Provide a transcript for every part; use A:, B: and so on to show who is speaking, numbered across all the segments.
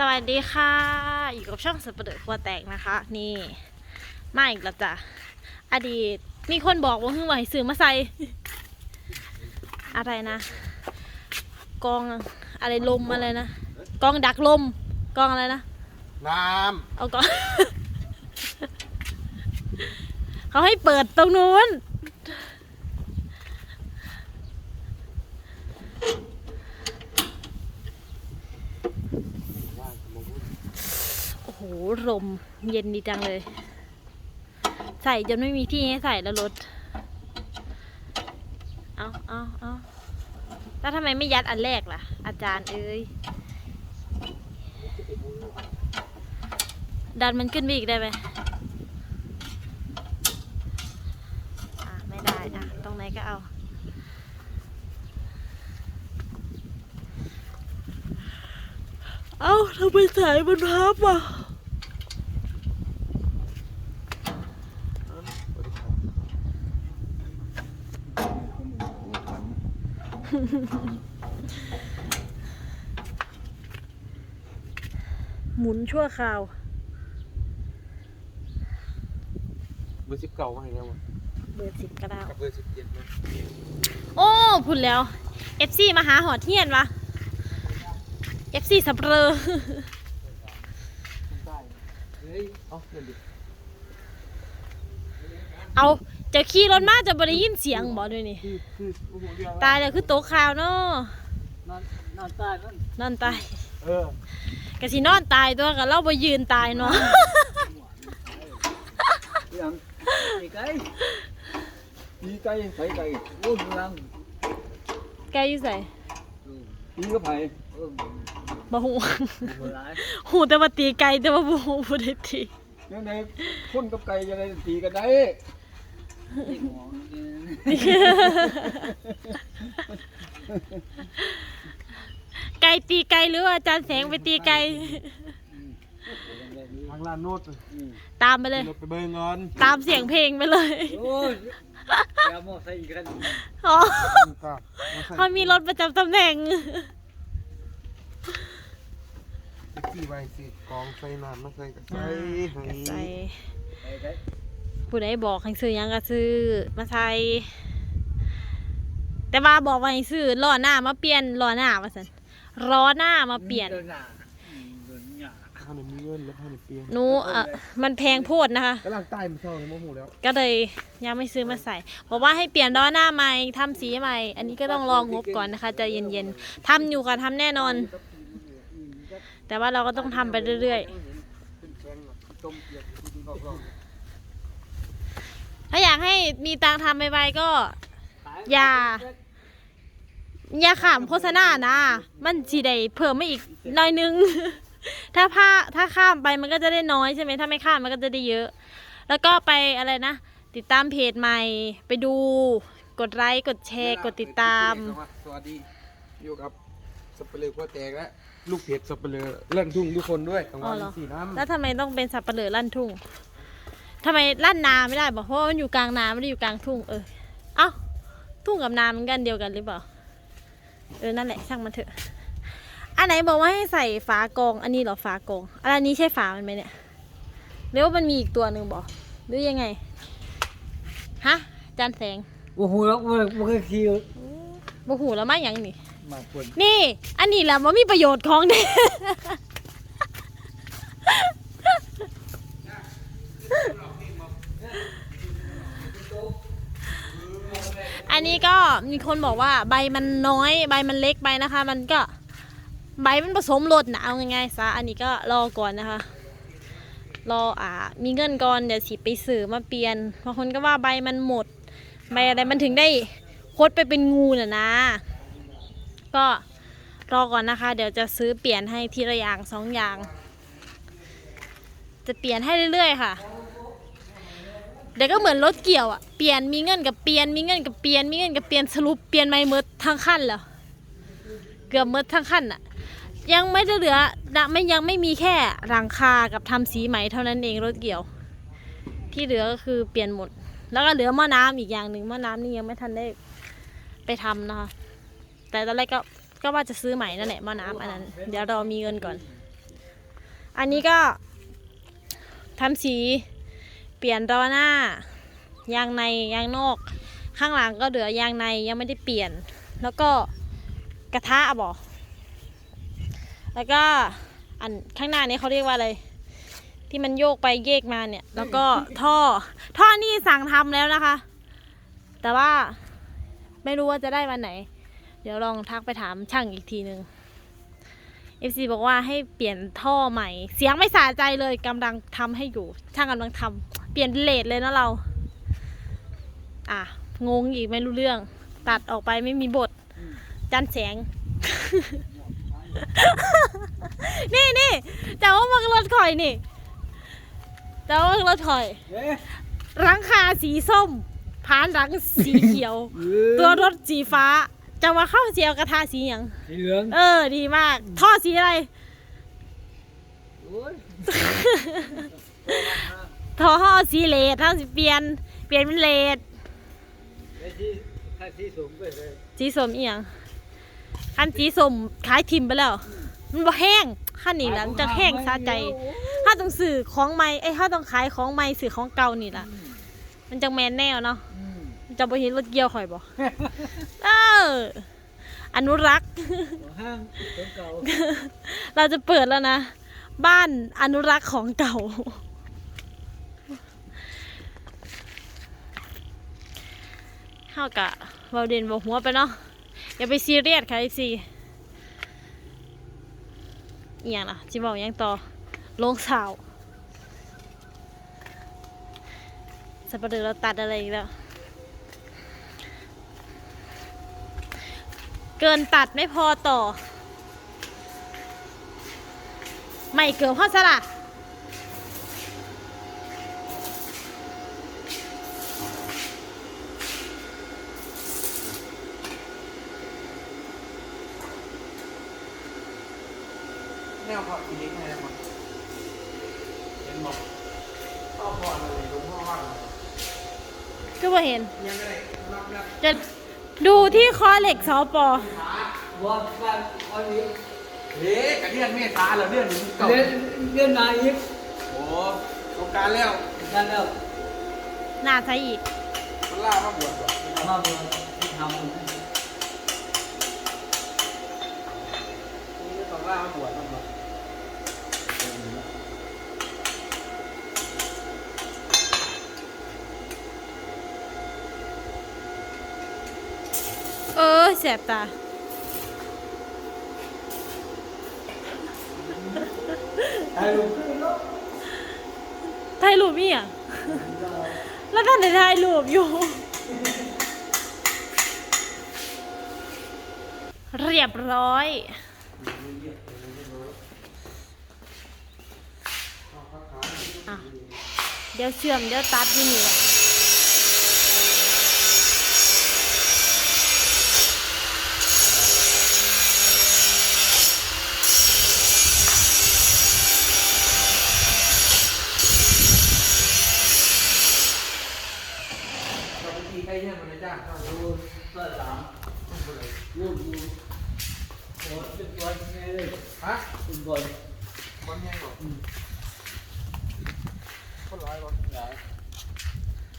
A: สวัสดีค่ะ อยู่กับช่องสเปเดอร์ครัวแตกนะคะ นี่มาอีกแล้วจ้ะอดีตมีคนบอกว่าเพิ่งไหวซื้อมาใส่อะไรนะ กองอะไรลมอะไรนะกองดักลมกองอะไรนะ
B: น้
A: เอากอง เขาให้เปิดตรงนู้น โอ้โห ลมเย็นดีจังเลย ใส่จนไม่มีที่ให้ใส่แล้วรถ เอาเอาเอาแล้วทำไมไม่ยัดอันแรกล่ะ อาจารย์เอ้ย ดันมันขึ้นไปอีกได้ไหมไม่ได้อะ ตรงไหนก็เอาเอ้าทำไมสายมันพับอะ หมุนชั่วคราวำ
B: เบอร์สิบเก้าว่าไงแล้ววะ
A: เบอร์สิบก็ได้
B: กับเบอร์สิบเจ็ดนะ
A: โอ้พูดแล้ว FC มาหาหอเทียนวะ FC สับเปลอ
B: ได้เฮ้ยเอาเงินดิ
A: เอา จะขี่รถมาจะบได้ยินเสียงบ่ด้วยนี่
B: คือคือโอ้โหเดียว
A: ตายแล้วคือโตะข่าวเนาะ
B: นอนนอนใต้นั่น
A: นอนตาย
B: เออกะ
A: สินอนตายตัวกับเราไปยืนตายเนาะ
C: ยังตีไก่ตีไก่ไผ่ไก่โอ้ยลัง
A: แกอยู่ใส่
C: ตีก็ไผ่เออ
A: บ่หู
C: โบราณ
A: หูแต่ว่าตีไก่แต่ว่าบ่หูบ่ได้ตี
C: ยังไงคนกับไก่ยังไงตีกันได้ ตีหัว
A: ไก่ตีไก่หรือว่าอาจารย์แสงไปตีไก่
B: ทางลานโน้ต
A: ตามไปเลย
B: รถไปเบอร์เงิน
A: ตามเสียงเพลงไปเลย
C: โอ้ยแกมอใส่อีกคัน
A: อ๋อ
B: ก็
A: เขามีรถประจำตำแหน่ง
B: ที่ไว้สิกองใส่น้ำมาใส่กับใส่ให้
A: ใส่
C: ไก่ไก่
A: ผู้ใดบอกให้ซื้อหยังก็ซื้อมาใส่แต่ว่าบอกว่าให้ซื้อล้อหน้ามาเปลี่ยนล้อหน้าว่าซั่นล้อหน้ามาเปลี่ยน
C: เดินหน้าเดินหน้า
B: ข้าวเหนียวมีเงินแล้วข้าวเหนียวเปลี่ยน
A: หนูเอ่อมันแพงโพดนะคะ
B: กำลังใต้มันเศร้าเลยโมโหแล้ว
A: ก็เลยยังไม่ซื้อมาใส่ บอกว่าให้เปลี่ยนล้อหน้าใหม่ทำสีใหม่ อันนี้ก็ต้องรองงบก่อนนะคะใจเย็นๆทำอยู่ค่ะทำแน่นอน แต่ว่าเราก็ต้องทำไปเรื่อย
B: เป็นแข็งต้มเปียกที่รอบ
A: ๆ ถ้าอยากให้มีตังค์ทำไวๆก็ อย่า อย่าขามโฆษณานะ มันสีได้เพิ่มมาอีกหน่อยนึง ถ้าผ้าถ้าข้ามไปมันก็จะได้น้อยใช่ไหมถ้าไม่ข้ามมันก็จะได้เยอะ แล้วก็ไปอะไรนะ ติดตามเพจใหม่ ไปดู กดไลค์กดแชร์ กดติดตาม
B: สวัสดีอยู่กับสเปลือกหัวแตกและลูกเพจสเปลือกเล่นทุ่งทุกคนด้วยกลาง
A: อ๋
B: วั
A: อนเหรอ
B: สีน้ำ
A: แล้วทำไมต้องเป็นสับปะเหลือลั่นทุ่ง ทำไมลั่นนาไม่ได้บอกเพราะว่ามันอยู่กลางนาไม่ได้อยู่กลางทุ่งเออ เอ้าทุ่งกับนามันกันเดียวกันหรือเปล่า เออ นั่นแหละช่างมันเถอะ อันไหนบอกว่าให้ใส่ฝากรอง อันนี้เหรอฝากรอง อันนี้ใช่ฝามันไหมเนี่ยหรือว่ามันมีอีกตัวหนึ่งบอกหรือยังไง ฮะ จานแสง
C: โอ้โหแล้วมันก็ขี่
A: บ่หูแล้วมาอย่างนี่
C: มาคน
A: นี่ อันนี้แหละว่ามีประโยชน์ของเด็ อันนี้ก็มีคนบอกว่าใบมันน้อยใบมันเล็กไปนะคะ มันก็ใบมันผสมรสนะเอาง่ายๆซะอันนี้ก็รอก่อนนะคะ รออ่ามีเงินก่อนเดี๋ยวสิไปซื้อมาเปลี่ยนบางคนก็ว่าใบมันหมด ใบอะไรมันถึงได้คดไปเป็นงูน่ะนะ ก็รอก่อนนะคะ เดี๋ยวจะซื้อเปลี่ยนให้ทีละอย่างสองอย่าง จะเปลี่ยนให้เรื่อยๆค่ะ เดี๋ยวก็เหมือนรถเกี่ยวอะเปลี่ยนมีเงินกับเปลี่ยนมีเงินกับเปลี่ยนมีเงินกับเปลี่ยนสรุปเปลี่ยนไม่หมดทั้งขั้นแล้วเกือบหมดทั้งขั้นอะยังไม่ได้เหลือไม่ยังไม่มีแค่หลังคากับทำสีใหม่เท่านั้นเองรถเกี่ยว ที่เหลือก็คือเปลี่ยนหมด แล้วก็เหลือหม้อน้ำอีกอย่างหนึ่งหม้อน้ำนี่ยังไม่ทันได้ไปทำนะคะแต่ตอนแรกก็ก็ว่าจะซื้อใหม่นั่นแหละหม้อน้ำอันนั้น เดี๋ยวรอมีเงินก่อน อันนี้ก็ทำสี เปลี่ยนล้อหน้ายางในยางนอก ข้างหลังก็เหลือยางในยังไม่ได้เปลี่ยน แล้วก็กระทะบอกแล้วก็อันข้างหน้านี้เขาเรียกว่าอะไรที่มันโยกไปเยกมาเนี่ย แล้วก็ท่อ ท่อนี่สั่งทำแล้วนะคะ แต่ว่าไม่รู้ว่าจะได้วันไหน เดี๋ยวลองทักไปถามช่างอีกทีหนึ่ง FC บอกว่าให้เปลี่ยนท่อใหม่ เสียงไม่สะใจเลยกำลังทำให้อยู่ ช่างกำลังทำ ปลี่ยนเลทเลยนะเรา อะ งงอีกไม่รู้เรื่อง ตัดออกไปไม่มีบท จันแสง นี่นี่เจ้ามังรถข่อยนี่ เจ้ามังรถข่อย
C: เอ๊ะ
A: หลังคาสีส้มผานหลังสีเขียว ตัวรถสีฟ้า จะมาเข้าเสียวกระทาสีอย่าง
C: สีเหลือง
A: เออ ดีมาก ท่อสีอะไร
C: โอ้ย
A: ท่อห่อสีเลดถ้าสิเปลี่ยน เปลี่ยนเป็นเลด
C: ไอ้ที่ถ้าที่สูงไปเลย
A: สีสมเอียงคันสีสมขายทิมไปแล้ว มันบ่แห้งขั้นนี้แหละมันจะแห้งซาใจถ้าต้องสื่อของใหม่เอ้ยถ้าต้องขายของใหม่สื่อของเก่านี่ล่ะ มันจะแมนแนวเนาะ
C: อืม
A: มันจะบ่เห็นรถเกี่ยวข่อยบ่เอออนุรักษ์
C: ของห้างของเก่า
A: เราจะเปิดแล้วนะ บ้านอนุรักษ์ของเก่า เฮากะเวาเด่นบอกหัวไปเนาะอย่าไปซีเรียสค่ะไอซีอีหยังล่ะจิบอกยังต่อลงสาวสัปดาห์เราตัดอะไรอีกแล้ว เกินตัดไม่พอต่อ ไม่เกินพ่อสละ
B: แนวพออีเล็กไงนะมันเห็นบอกพ่อพอเลยหลวงพ่อว่าง
A: ก็บ่เห็น
B: ยังไงรับรับ
A: จะดูที่คอ เหล็กสอปอ
C: ว่าการวันนี้
B: เฮ้ยกระเดือนเมษาเหรอเดือนนี้เก่า
C: เรียนเรียนนายอีก
B: โอ้โครงการแล้ว
C: นั่นแล้ว
A: หน้าใช้อีก
B: มันล่ามาบวชก่อน
C: มาบวชทำ
B: นี่ต้องล่ามาบวชมันมา
A: เออ แสบตา
C: ไอ้ลูก
A: ถ่ายรูปมีอะแล้วท่านได้ถ่ายรูปอยู่ เรียบร้อย เดี๋ยวเชื่อม เดี๋ยวตัดอยู่นี่แหละ
B: เราไปตีใกล้เนี่ยมันนะจ้าเข้าไปดู
C: เสื้อสาม ลูกดูโอ้เป็นบอลไงเลย
B: ฮะ
C: เป็นบอล
B: บอลแห้งหรอคนร้ายรถ
C: หลาย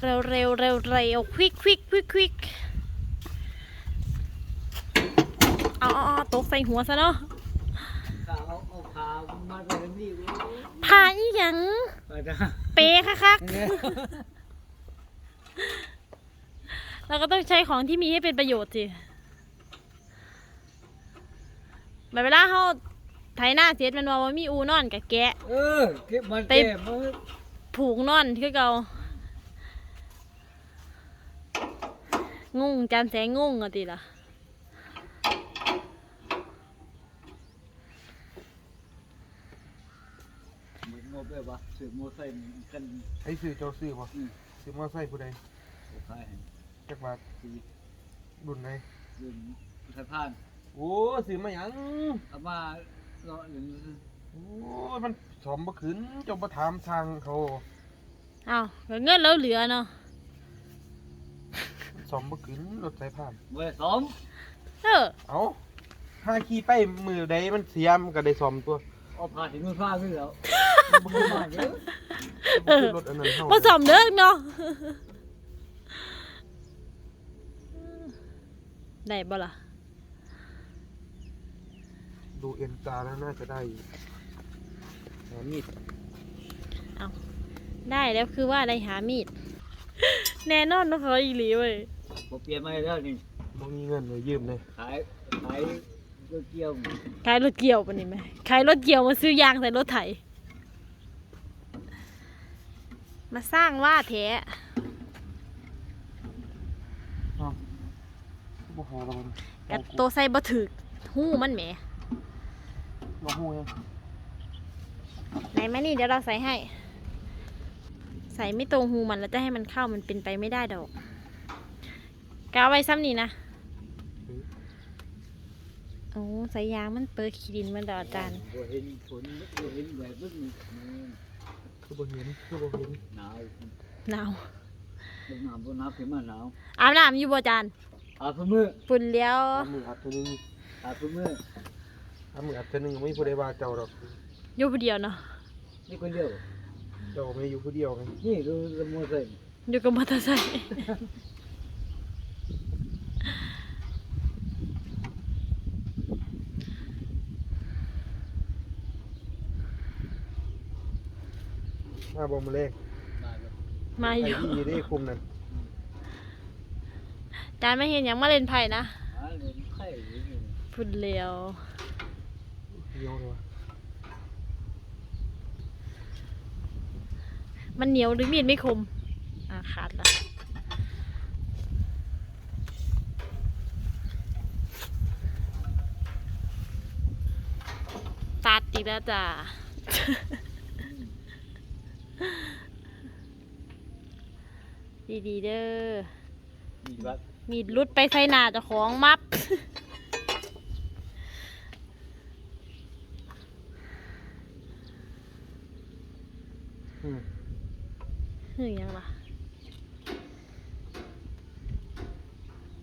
A: เร็วเร็วเร็วเร็วควิกควิกควิกควิกเอาเอาเอาตกใส่หัวซะเนาะ
C: ข้าวเอาพามาไปนี่
A: พาอีหยัง
C: ไปนะ
A: เป๊ะคักๆ เราก็ต้องใช้ของที่มีให้เป็นประโยชน์สิแบบเวลาเขาไถหน้าเสร็จมันว่าว่ามีอูนอนกับแกะ
C: เออเก็บมันแก้มา
A: ผูกนอนคือเก่างงจานแสงงงอะติล่ะ
C: เหมือนงบเลยปะสืบโมไซค์กัน
B: ไอ้ซื้อเจ้าซื้อป่ะ
C: อืม
B: ซื้อมอไซค์ผู้ใด
C: ขาย
B: จักบาท
C: สี
B: รุ่นไหน
C: ยืนสะพาน
B: โอ้ซื้อมาหยัง
C: เอามาเลาะหนึ่ง
B: โอ้ยมันสมบ่ขึ้นเจงมาถามทางเขา
A: เอาวเงินแล้วเหลือเนาะ
B: สมบ่ขึ้นรถสายผ่าน
C: เบอร์สอง
A: เออ
B: เอาถ้าขี่ไปมือใดมันเสียมนก็ได้สมตัว
C: เอาผ่าถึงมือฟ้าขึ้นแล้วมือฟ้าเยอะ
A: เออ
B: รถอันนั้นเท่า
A: ผสมเด้อเนาะ ได้บ่ล่ะ
B: ดูเอ็นตาแล้วน่าจะได้อยู่หามีด
A: ได้แล้วคือว่าได้หามีด แน่นอนต้องเขาอีหลีเว้ย
C: ผมเปลี่ยนมาแล้วนี่
B: บ่มีเงินเลยยืมเลย
C: ขายขายเกี่ยวเกี่ยว
A: ขายรถเกี่ยวปะนี่ไหมขายรถเกี่ยวมาซื้อยางใส่รถไถ มาสร้างว่าแท้
B: บ่พอแล้วมัน
A: กับโตใส่บ่ถึกหู้มันแหม
B: บ่ฮู้ยัง
A: ไหนมานี่เดี๋ยวเราใส่ให้ ใส่ไม่ตรงหูมันแล้วจะให้มันเข้ามันเป็นไปไม่ได้ดอกกาวไว้ซ้ำนี่นะโอ้ใส่ยางมันเปิดขี้ดินมันดอกอาจารย์
C: บ่เห็นฝนบ่เห็นแบบนี้
B: คือบ่เห็นคือบ่เห็น
C: หนาว
A: หนาว
C: บ่หนาวบ่หนาวขึ้นมาหนาว
A: อาบน้ำอยู่บ่อาจารย์
C: อาบเพื่อมือ
A: ฝุ่นเลี้ยว
B: อามืออัดเท่านึง
C: อาบเพื่อมือ
B: อามืออัดเท่านึงไม่มีผู้ใดว่าเจ้าดอก
A: อยู่ผู้เดียวเนาะ
C: นี่คนเดียว
B: เจ้าไม่อยู่ผู้เดียวไง
C: นี่ดูละมัวใส่
A: อยู่กับมอเตอร์ไซค์
B: มาบ่มาเลข
C: มาแล้ว
A: มา
B: ไอ้
A: อยู่
B: ที่ได้คุมนั่น
A: อา จารย์ไม่เห็นหยังมาเล่นไพ่นะ
C: หาเงินไข่อยู่นี่
A: ฝุ่นเลี้ยว
B: เดียวเลยวะ
A: มันเหนียวหรือมีดไม่คมอ่าขาดละตัดอีกแล้วจ้ะ ดีๆเด้อ
C: มีวัด
A: มีดรุดไปใส่หน้าเจ้าของมับ
B: อืม
A: หึงยังล่ะ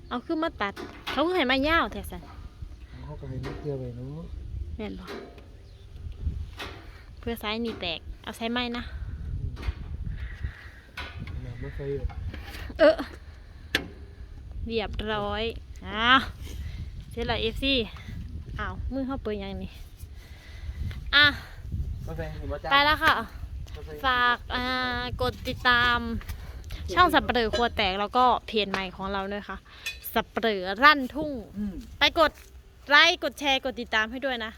A: เอาขึ้นมาตัด เขาคือให้มายาวแท้สัน
B: เขาก็ให้นิดเดียวไปเนาะ
A: แม่นบ่เพื่อซ้ายนี่แตก เอาใช้ไม้นะ
B: น้ำไม่ใส่เลย
A: เออ เรียบร้อยอ้าวเสร็จแล้วเอฟซีอ้าวมือเขาเปิดยังนี่อะ
B: ไม่ใส่เห็นบ่จ้า
A: ไปแล้วค่ะ
B: ไม่ใส่
A: ฝากอ่ากดติดตาม ช่องสับเปลือครัวแตกแล้วก็เพจใหม่ของเราด้วยค่ะ สับเปลือรั่นทุ่ง
C: อืม
A: ไปกดไลค์กดแชร์กดติดตามให้ด้วยนะ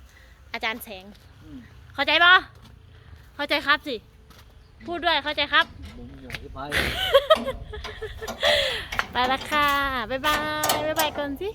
A: อาจารย์แสง
C: อืม
A: เข้าใจปะเข้าใจครับสิ พูดด้วยเข้าใจครับ
C: ผมอยากจะไป
A: ไปละค่ะ บ๊ายบาย บ๊ายบายก่อนสิ
C: บ